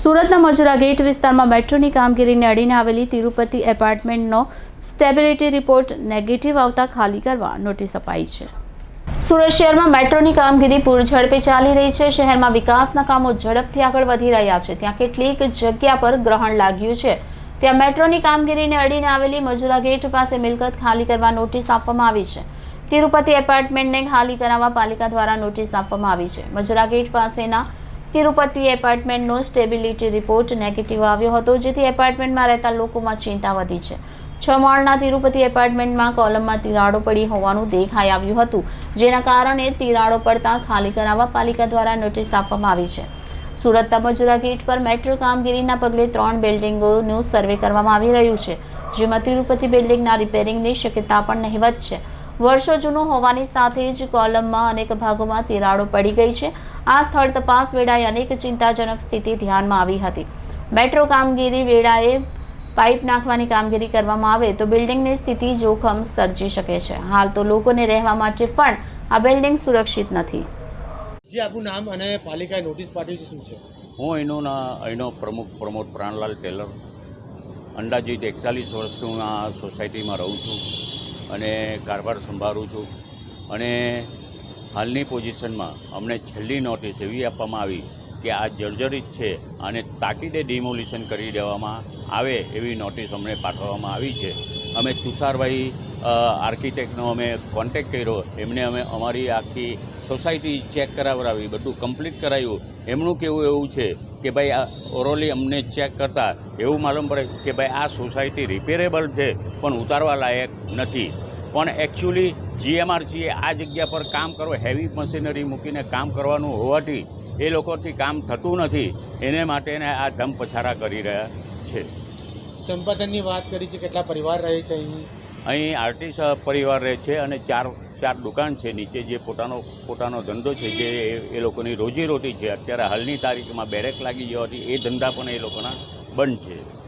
સુરતના મજુરા ગેટ વિસ્તારમાં મેટ્રોની કામગીરીને અડીને આવેલી તિરુપતિ એપાર્ટમેન્ટનો સ્ટેબિલિટી રિપોર્ટ નેગેટિવ આવતા ખાલી કરવા નોટિસ અપાઈ છે. સુરત શહેરમાં મેટ્રોની કામગીરી પૂરઝડપે ચાલી રહી છે. શહેરમાં વિકાસના કામો ઝડપથી આગળ વધી રહ્યા છે. ત્યાં કેટલીક જગ્યા પર ગ્રહણ લાગ્યું છે. ત્યાં મેટ્રોની કામગીરીને અડીને આવેલી મજુરા ગેટ પાસે મિલકત ખાલી કરવા નોટિસ આપવામાં આવી છે. તિરુપતિ એપાર્ટમેન્ટને ખાલી કરાવવા પાલિકા દ્વારા નોટિસ આપવામાં આવી છે. મજુરા ગેટ પાસેના તિરુપતિ એપાર્ટમેન્ટનો સ્ટેબિલિટી રિપોર્ટ નેગેટિવ આવ્યો હતો, જેથી એપાર્ટમેન્ટમાં રહેતા લોકોમાં ચિંતા વધી છે. છ માળના તિરુપતિ એપાર્ટમેન્ટમાં કોલમમાં તિરાડો પડી હોવાનું દેખાઈ આવ્યું હતું, જેના કારણે તિરાડો પડતા ખાલી કરાવવા પાલિકા દ્વારા નોટિસ આપવામાં આવી છે. સુરત તમજરા ગેટ પર મેટ્રો કામગીરીના પગલે ત્રણ બિલ્ડિંગોનું સર્વે કરવામાં આવી રહ્યું છે, જેમાં તિરુપતિ બિલ્ડિંગના રિપેરિંગની શક્યતા પણ નહિવત છે. વર્ષો જૂનું હોવાની સાથે જ કોલમમાં અનેક ભાગોમાં તિરાડો પડી ગઈ છે. આ સ્થળ તપાસ વેળાએ અનેક ચિંતાજનક સ્થિતિ ધ્યાનમાં આવી હતી. મેટ્રો કામગીરી વેળાએ પાઇપ નાખવાની કામગીરી કરવામાં આવે તો બિલ્ડિંગની સ્થિતિ જોખમ સર્જી શકે છે. હાલ તો લોકોને રહેવા માટે પણ આ બિલ્ડિંગ સુરક્ષિત નથી. જે આપનું નામ અને પાલિકાએ નોટિસ પાઠવી છે શું છે? હું અહીંનો ના અહીંનો પ્રમુખ પ્રમોદ પ્રાણલાલ ટેલર. અંદાજિત એકતાલીસ વર્ષથી હું આ સોસાયટીમાં રહું છું. અને કારભાર સંભાળું છું. અને હાલની પોઝિશનમાં અમને છેલ્લી નોટિસ એવી આપવામાં આવી કે આ જર્જરિત છે અને તાકીદે ડિમોલિશન કરી દેવામાં આવે એવી નોટિસ અમને પાઠવવામાં આવી છે. અમે તુષારભાઈ આર્કિટેક્ટનો અમે કોન્ટેક કર્યો. એમને અમે અમારી આખી સોસાયટી ચેક કરાવડાવી બધું કમ્પ્લીટ કરાવ્યું એમનું કહેવું એવું છે કે ભાઈ આ ઓરોલી અમને ચેક કરતાં એવું માલુમ પડે કે ભાઈ આ સોસાયટી રિપેરેબલ છે પણ ઉતારવા લાયક નથી. પણ એકચ્યુઅલી જીએમઆરસીએ આ જગ્યા પર કામ કરવો હેવી મશીનરી મૂકીને કામ કરવાનું હોવાથી એ લોકોથી કામ થતું નથી. એને માટેને આ ધમ પછારા કરી રહ્યા છે. સંપાદનની વાત કરી છે કેટલા પરિવાર રહે છે અહીં? અહીં આર્ટિસ્ટ પરિવાર રહે છે અને ચાર ચાર દુકાન છે, નીચે જે પોતાનો પોતાનો ધંધો છે, જે એ- લોકોની રોજીરોટી છે, અત્યારે હાલની તારીખમાં બેરેક લાગી જવાથી એ ધંધા પણ એ લોકોના બંધ છે.